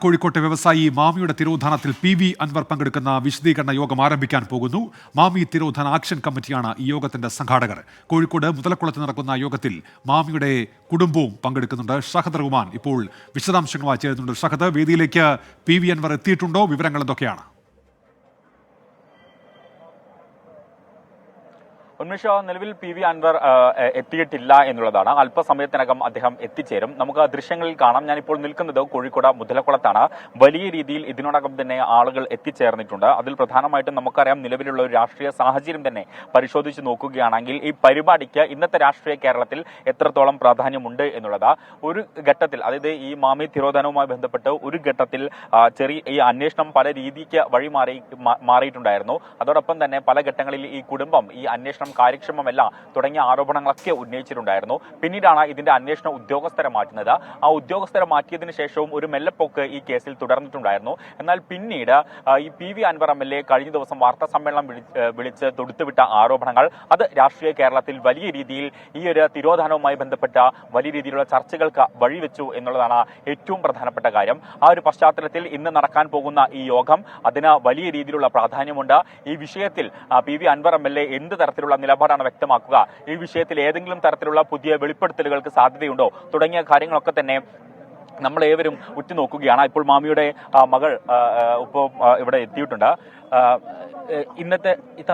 കോഴിക്കോട്ടെ വ്യവസായി മാമിയുടെ തിരോധാനത്തിൽ പി വി അൻവർ പങ്കെടുക്കുന്ന വിശദീകരണ യോഗം ആരംഭിക്കാൻ പോകുന്നു. മാമി തിരോധാന ആക്ഷൻ കമ്മിറ്റിയാണ് ഈ യോഗത്തിന്റെ സംഘാടകർ. കോഴിക്കോട് മുതലക്കുളത്ത് നടക്കുന്ന യോഗത്തിൽ മാമിയുടെ കുടുംബവും പങ്കെടുക്കുന്നുണ്ട്. ഷഹദ് റഹ്മാൻ ഇപ്പോൾ വിശദാംശങ്ങളുമായി ചേരുന്നുണ്ട്. ഷഹദ് വേദിയിലേക്ക് പി വി അൻവർ എത്തിയിട്ടുണ്ടോ? വിവരങ്ങൾ എന്തൊക്കെയാണ്? ഉന്മേഷ നിലവിൽ പി വി അൻവർ എത്തിയിട്ടില്ല എന്നുള്ളതാണ്. അല്പസമയത്തിനകം അദ്ദേഹം എത്തിച്ചേരും. നമുക്ക് ദൃശ്യങ്ങളിൽ കാണാം. ഞാനിപ്പോൾ നിൽക്കുന്നത് കോഴിക്കോട് മുതലക്കുളത്താണ്. വലിയ രീതിയിൽ ഇതിനോടകം തന്നെ ആളുകൾ എത്തിച്ചേർന്നിട്ടുണ്ട്. അതിൽ പ്രധാനമായിട്ടും നമുക്കറിയാം നിലവിലുള്ള ഒരു രാഷ്ട്രീയ സാഹചര്യം തന്നെ പരിശോധിച്ച് നോക്കുകയാണെങ്കിൽ ഈ പരിപാടിക്ക് ഇന്നത്തെ രാഷ്ട്രീയ കേരളത്തിൽ എത്രത്തോളം പ്രാധാന്യമുണ്ട് എന്നുള്ളത്. ഒരു ഘട്ടത്തിൽ അതായത് ഈ മാമി തിരോധാനവുമായി ബന്ധപ്പെട്ട് ഒരു ഘട്ടത്തിൽ ചെറിയ ഈ അന്വേഷണം പല രീതിക്ക് വഴിമാറി മാറി മാറിയിട്ടുണ്ടായിരുന്നു. അതോടൊപ്പം തന്നെ പല ഘട്ടങ്ങളിൽ ഈ കുടുംബം ഈ അന്വേഷണം കാര്യക്ഷമമല്ല തുടങ്ങിയ ആരോപണങ്ങളൊക്കെ ഉന്നയിച്ചിട്ടുണ്ടായിരുന്നു. പിന്നീടാണ് ഇതിന്റെ അന്വേഷണ ഉദ്യോഗസ്ഥരെ മാറ്റുന്നത്. ആ ഉദ്യോഗസ്ഥരെ മാറ്റിയതിന് ശേഷവും ഒരു മെല്ലപ്പൊക്ക് ഈ കേസിൽ തുടർന്നിട്ടുണ്ടായിരുന്നു. എന്നാൽ പിന്നീട് ഈ P V Anwar M L A കഴിഞ്ഞ ദിവസം വാർത്താ സമ്മേളനം വിളി- വിളിച്ച് തൊടുത്തുവിട്ട ആരോപണങ്ങൾ അത് രാഷ്ട്രീയ കേരളത്തിൽ വലിയ രീതിയിൽ ഈ ഒരു തിരോധാനവുമായി ബന്ധപ്പെട്ട വലിയ രീതിയിലുള്ള ചർച്ചകൾക്ക് വഴിവെച്ചു എന്നുള്ളതാണ് ഏറ്റവും പ്രധാനപ്പെട്ട കാര്യം. ആ ഒരു പശ്ചാത്തലത്തിൽ ഇന്ന് നടക്കാൻ പോകുന്ന ഈ യോഗം അതിന് വലിയ രീതിയിലുള്ള പ്രാധാന്യമുണ്ട്. ഈ വിഷയത്തിൽ P V Anwar M L A എന്ത് തരത്തിലുള്ള നിലപാടാണ് വ്യക്തമാക്കുക. ഈ വിഷയത്തിൽ ഏതെങ്കിലും തരത്തിലുള്ള പുതിയ വെളിപ്പെടുത്തലുകൾക്ക് സാധ്യതയുണ്ടോ? തുടങ്ങിയ കാര്യങ്ങളൊക്കെ തന്നെ നമ്മൾ ഏവരും ഉറ്റുനോക്കുകയാണ്. ഇപ്പോൾ മാമിയുടെ മകൾ ഇപ്പോൾ ഇവിടെ എത്തിയിട്ടുണ്ട്. ഇന്നത്തെ ഇത്ത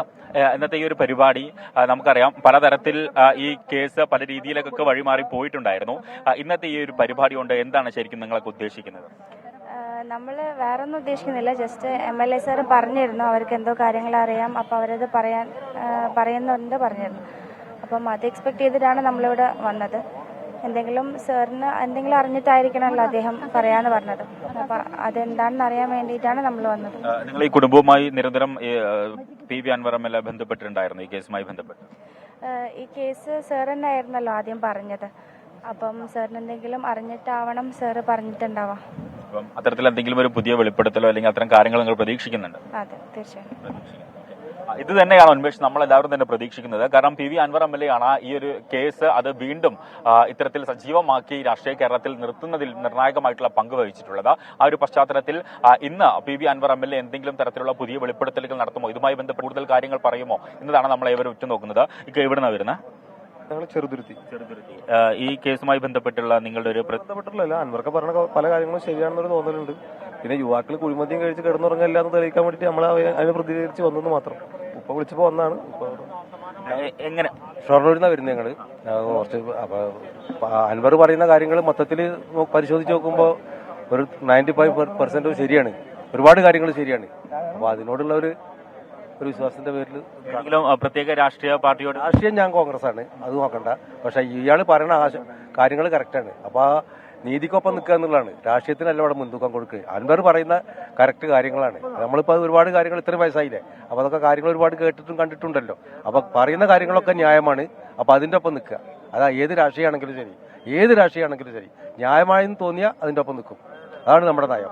ഇന്നത്തെ ഈ ഒരു പരിപാടി നമുക്കറിയാം പലതരത്തിൽ ഈ കേസ് പല രീതിയിലേക്കൊക്കെ വഴിമാറി പോയിട്ടുണ്ടായിരുന്നു. ഇന്നത്തെ ഈ ഒരു പരിപാടി കൊണ്ട് എന്താണ് ശരിക്കും നിങ്ങളൊക്കെ ഉദ്ദേശിക്കുന്നത്? നമ്മൾ വേറെ ഒന്നും ഉദ്ദേശിക്കുന്നില്ല. Just M L A sir പറഞ്ഞിരുന്നു. അവർക്ക് എന്തോ കാര്യങ്ങൾ അറിയാം. അപ്പോൾ അവരത് പറയാൻ പറയുന്നുണ്ട് പറഞ്ഞിരുന്നു. അപ്പം അത് എക്സ്പെക്ട് ചെയ്തിട്ടാണ് നമ്മളിവിടെ വന്നത്. എന്തെങ്കിലും സാറിന് എന്തെങ്കിലും അറിഞ്ഞിട്ടായിരിക്കണമല്ലോ അദ്ദേഹം പറയാന്ന് പറഞ്ഞത്. അപ്പോൾ അതെന്താണെന്ന് അറിയാൻ വേണ്ടിയിട്ടാണ് നമ്മൾ വന്നത്. നിങ്ങൾ ഈ കുടുംബവുമായി നിരന്തരം P V Anwar M L A ബന്ധപ്പെട്ടിട്ടുണ്ടായിരുന്നു? ഈ കേസുമായി ബന്ധപ്പെട്ട്. ഈ കേസ് സാർ തന്നെ ആയിരുന്നല്ലോ ആദ്യം പറഞ്ഞത്. അപ്പം സാറിന് എന്തെങ്കിലും അറിഞ്ഞിട്ടാവണം സാറ് പറഞ്ഞിട്ടുണ്ടാവാം. അപ്പം അത്തരത്തിൽ എന്തെങ്കിലും ഒരു പുതിയ വെളിപ്പെടുത്തലോ അല്ലെങ്കിൽ അത്തരം കാര്യങ്ങൾ നിങ്ങൾ പ്രതീക്ഷിക്കുന്നുണ്ട്? അതെ തീർച്ചയായും ഇത് തന്നെയാണ് ഉന്മേഷ് നമ്മൾ എല്ലാവരും തന്നെ പ്രതീക്ഷിക്കുന്നത്. കാരണം P V Anwar M L A ആണ് ഈ ഒരു കേസ് അത് വീണ്ടും ഇത്തരത്തിൽ സജീവമാക്കി രാഷ്ട്രീയ കേരളത്തിൽ നിർത്തുന്നതിൽ നിർണായകമായിട്ടുള്ള പങ്ക് വഹിച്ചിട്ടുള്ളത്. ആ ഒരു പശ്ചാത്തലത്തിൽ ഇന്ന് P V Anwar M L A എന്തെങ്കിലും തരത്തിലുള്ള പുതിയ വെളിപ്പെടുത്തലുകൾ നടത്തുമോ? ഇതുമായി ബന്ധപ്പെട്ട് കൂടുതൽ കാര്യങ്ങൾ പറയുമോ? എന്നതാണ് നമ്മൾ ഏവരും ഉറ്റുനോക്കുന്നത്. ഇവിടെ നിന്ന് വരുന്നത് ഞങ്ങൾ ചെറുതുരുത്തി. ഈ കേസുമായി ബന്ധപ്പെട്ടുള്ള നിങ്ങളുടെ ഒരു ബന്ധപ്പെട്ടുള്ള ബന്ധപ്പെട്ടില്ല അൻവർക്ക് പറഞ്ഞ പല കാര്യങ്ങളും ശരിയാണെന്നൊരു തോന്നലുണ്ട്. പിന്നെ യുവാക്കൾ കുഴിമദ്യം കഴിച്ച് കിടന്നുറങ്ങില്ല എന്ന് തെളിയിക്കാൻ വേണ്ടിയിട്ട് നമ്മൾ അതിനെ പ്രതികരിച്ച് വന്നെന്ന് മാത്രം. ഉപ്പ വിളിച്ചപ്പോ വന്നാണ്. എങ്ങനെ? ഷൊർണൂരിൽ നിന്നാണ് വരുന്നത് ഞങ്ങൾ കുറച്ച് അപ്പൊ അൻവർ പറയുന്ന കാര്യങ്ങൾ മൊത്തത്തിൽ പരിശോധിച്ച് നോക്കുമ്പോൾ ഒരു നയന്റി ഫൈവ് പെർസെന്റ് ശരിയാണ്. ഒരുപാട് കാര്യങ്ങൾ ശരിയാണ്. അപ്പൊ അതിനോടുള്ള ഒരു ഒരു വിശ്വാസത്തിന്റെ പേരിൽ പ്രത്യേക രാഷ്ട്രീയ പാർട്ടിയോട്? രാഷ്ട്രീയം ഞാൻ കോൺഗ്രസ് ആണ് അത് നോക്കണ്ട പക്ഷെ ഇയാൾ പറയുന്ന ആശ കാര്യങ്ങൾ കറക്റ്റാണ് അപ്പൊ ആ നീതിക്കൊപ്പം നിൽക്കുക എന്നുള്ളതാണ്. രാഷ്ട്രീയത്തിനല്ല ഇവിടെ മുൻതൂക്കം കൊടുക്കുക. അൻവർ പറയുന്ന കറക്റ്റ് കാര്യങ്ങളാണ്. നമ്മളിപ്പോൾ ഒരുപാട് കാര്യങ്ങൾ ഇത്രയും വയസ്സായില്ലേ? അപ്പൊ അതൊക്കെ കാര്യങ്ങൾ ഒരുപാട് കേട്ടിട്ടും കണ്ടിട്ടുണ്ടല്ലോ. അപ്പൊ പറയുന്ന കാര്യങ്ങളൊക്കെ ന്യായമാണ്. അപ്പൊ അതിന്റെ ഒപ്പം നിൽക്കുക. അതാ ഏത് രാഷ്ട്രീയമാണെങ്കിലും ശരി. ഏത് രാഷ്ട്രീയമാണെങ്കിലും ശരി. ന്യായമായെന്ന് തോന്നിയാൽ അതിന്റെ ഒപ്പം നിൽക്കും. അതാണ് നമ്മുടെ നയം.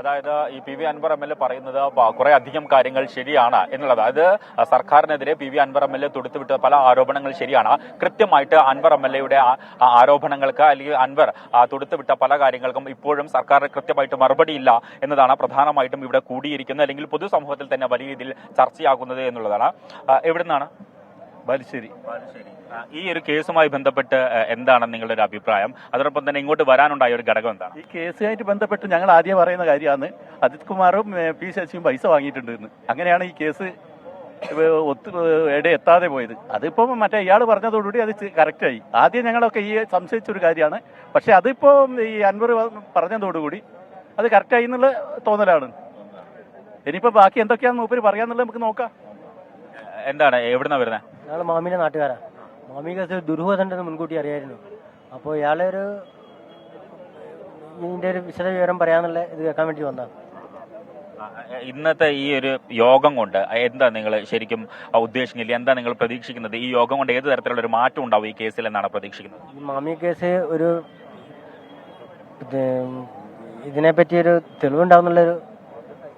അതായത് ഈ P V Anwar M L A പറയുന്നത് കുറെ അധികം കാര്യങ്ങൾ ശരിയാണ് എന്നുള്ളത്. അതായത് സർക്കാരിനെതിരെ P V Anwar M L A തൊടുത്തുവിട്ട പല ആരോപണങ്ങൾ ശരിയാണ്. കൃത്യമായിട്ട് അൻവർ എം എൽ എയുടെ ആരോപണങ്ങൾക്ക് അല്ലെങ്കിൽ അൻവർ തൊടുത്തുവിട്ട പല കാര്യങ്ങൾക്കും ഇപ്പോഴും സർക്കാർ കൃത്യമായിട്ട് മറുപടിയില്ല എന്നതാണ് പ്രധാനമായിട്ടും ഇവിടെ കൂടിയിരിക്കുന്നത് അല്ലെങ്കിൽ പൊതുസമൂഹത്തിൽ തന്നെ വലിയ രീതിയിൽ ചർച്ചയാകുന്നത് എന്നുള്ളതാണ്. എവിടുന്നാണ്? ബാലുശ്ശേരി. ഈ ഒരു കേസുമായി ബന്ധപ്പെട്ട് എന്താണ് നിങ്ങളുടെ ഒരു അഭിപ്രായം? അതോടൊപ്പം തന്നെ ഇങ്ങോട്ട് വരാനുണ്ടായ ഒരു ഘടകം എന്താണ്? ഈ കേസുമായിട്ട് ബന്ധപ്പെട്ട് ഞങ്ങൾ ആദ്യം പറയുന്ന കാര്യമാണ് അജിത് കുമാറും പി ശശിയും പൈസ വാങ്ങിയിട്ടുണ്ട് അങ്ങനെയാണ് ഈ കേസ് ഒത്ത് എവിടെ എത്താതെ പോയത്. അതിപ്പോ മറ്റേ ഇയാൾ പറഞ്ഞതോടുകൂടി അത് കറക്റ്റായി. ആദ്യം ഞങ്ങളൊക്കെ ഈ സംശയിച്ചൊരു കാര്യമാണ്. പക്ഷെ അതിപ്പോ ഈ അൻവർ പറഞ്ഞതോടുകൂടി അത് കറക്റ്റായി എന്നുള്ള തോന്നലാണ്. ഇനിയിപ്പോ ബാക്കി എന്തൊക്കെയാണെന്ന് മൂപ്പര് പറയാന്നുള്ളത് നമുക്ക് നോക്കാം. എന്താണ്? എവിടുന്നാ വരുന്നത് ഞങ്ങൾ മാമിന്റെ നാട്ടുകാരാ. മാമിക്ക് ദുരൂഹതണ്ടെന്ന് മുൻകൂട്ടി അറിയായിരുന്നു. അപ്പോൾ ഇയാളൊരു ഒരു ഇതിന്റെ ഒരു വിശദ വിവരം പറയാന്നുള്ള ഇത് കേൾക്കാൻ വേണ്ടി വന്ന ഇന്നത്തെ ഈ ഒരു യോഗം കൊണ്ട് എന്താ നിങ്ങൾ ശരിക്കും ഉദ്ദേശിക്കുന്നില്ല? എന്താ നിങ്ങൾ പ്രതീക്ഷിക്കുന്നത്? ഈ യോഗം കൊണ്ട് ഏത് തരത്തിലുള്ള ഒരു മാറ്റം ഉണ്ടാവും ഈ കേസിൽ എന്നാണ് പ്രതീക്ഷിക്കുന്നത്? ഈ മാമി കേസ് ഒരു ഇത് ഇതിനെപ്പറ്റി ഒരു തെളിവുണ്ടാവുന്നുള്ളൊരു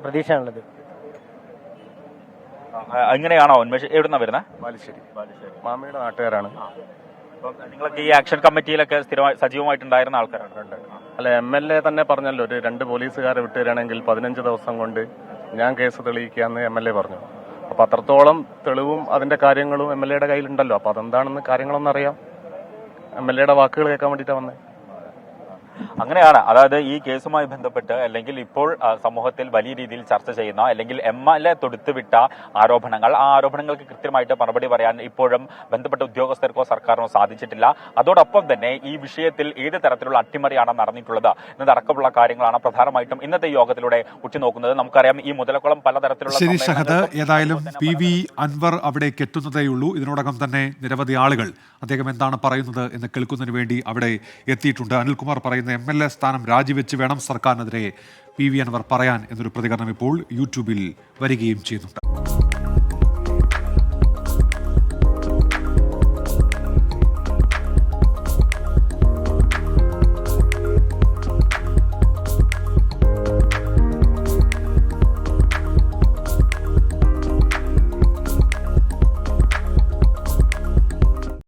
പ്രതീക്ഷയാണുള്ളത്. ആ, എങ്ങനെയാണോ ഉന്മേഷ്? എവിടുന്നാ വരുന്നത് ബാലുശ്ശേരി മാമയുടെ നാട്ടുകാരാണ്. അപ്പം നിങ്ങളൊക്കെ ഈ ആക്ഷൻ കമ്മിറ്റിയിലൊക്കെ സ്ഥിരമായി സജീവമായിട്ടുണ്ടായിരുന്ന ആൾക്കാരാണ്. അല്ല എം എൽ എ തന്നെ പറഞ്ഞല്ലോ ഒരു രണ്ട് പോലീസുകാരെ വിട്ടുതരാണെങ്കിൽ പതിനഞ്ച് ദിവസം കൊണ്ട് ഞാൻ കേസ് തെളിയിക്കാന്ന് എം എൽ എ പറഞ്ഞു. അപ്പൊ അത്രത്തോളം തെളിവും അതിന്റെ കാര്യങ്ങളും എം എൽ എയുടെ കയ്യിലുണ്ടല്ലോ. അപ്പൊ അതെന്താണെന്ന് കാര്യങ്ങളൊന്നറിയാം. എം എൽ എയുടെ വാക്കുകൾ കേൾക്കാൻ വേണ്ടിയിട്ടാണ് വന്നത് അങ്ങനെയാണ്. അതായത് ഈ കേസുമായി ബന്ധപ്പെട്ട് അല്ലെങ്കിൽ ഇപ്പോൾ സമൂഹത്തിൽ വലിയ രീതിയിൽ ചർച്ച ചെയ്യുന്ന അല്ലെങ്കിൽ എം എൽ എ തൊടുത്തുവിട്ട ആരോപണങ്ങൾ ആ ആരോപണങ്ങൾക്ക് കൃത്യമായിട്ട് മറുപടി പറയാൻ ഇപ്പോഴും ബന്ധപ്പെട്ട ഉദ്യോഗസ്ഥർക്കോ സർക്കാരിനോ സാധിച്ചിട്ടില്ല. അതോടൊപ്പം തന്നെ ഈ വിഷയത്തിൽ ഏത് തരത്തിലുള്ള അട്ടിമറിയാണ് നടന്നിട്ടുള്ളത് എന്നതടക്കമുള്ള കാര്യങ്ങളാണ് പ്രധാനമായിട്ടും ഇന്നത്തെ യോഗത്തിലൂടെ ഉറ്റുനോക്കുന്നത്. നമുക്കറിയാം ഈ മുതലക്കുളം പലതരത്തിലുള്ള ശരി ഷഹദ് ഏതായാലും പി വി അൻവർ അവിടേക്ക് എത്തുന്നതേയുള്ളൂ ഇതിനോടകം തന്നെ നിരവധി ആളുകൾ അദ്ദേഹം എന്താണ് പറയുന്നത് എന്ന് കേൾക്കുന്നതിന് വേണ്ടി അവിടെ എത്തിയിട്ടുണ്ട്. അനിൽകുമാർ പറയുന്ന എം എൽ എ സ്ഥാനം രാജിവെച്ച് വേണം സർക്കാരിനെതിരെ. പി വി അൻവർ പറയാൻ എന്നൊരു പ്രതികരണം ഇപ്പോൾ യൂട്യൂബിൽ വരികയും ചെയ്യുന്നുണ്ട്.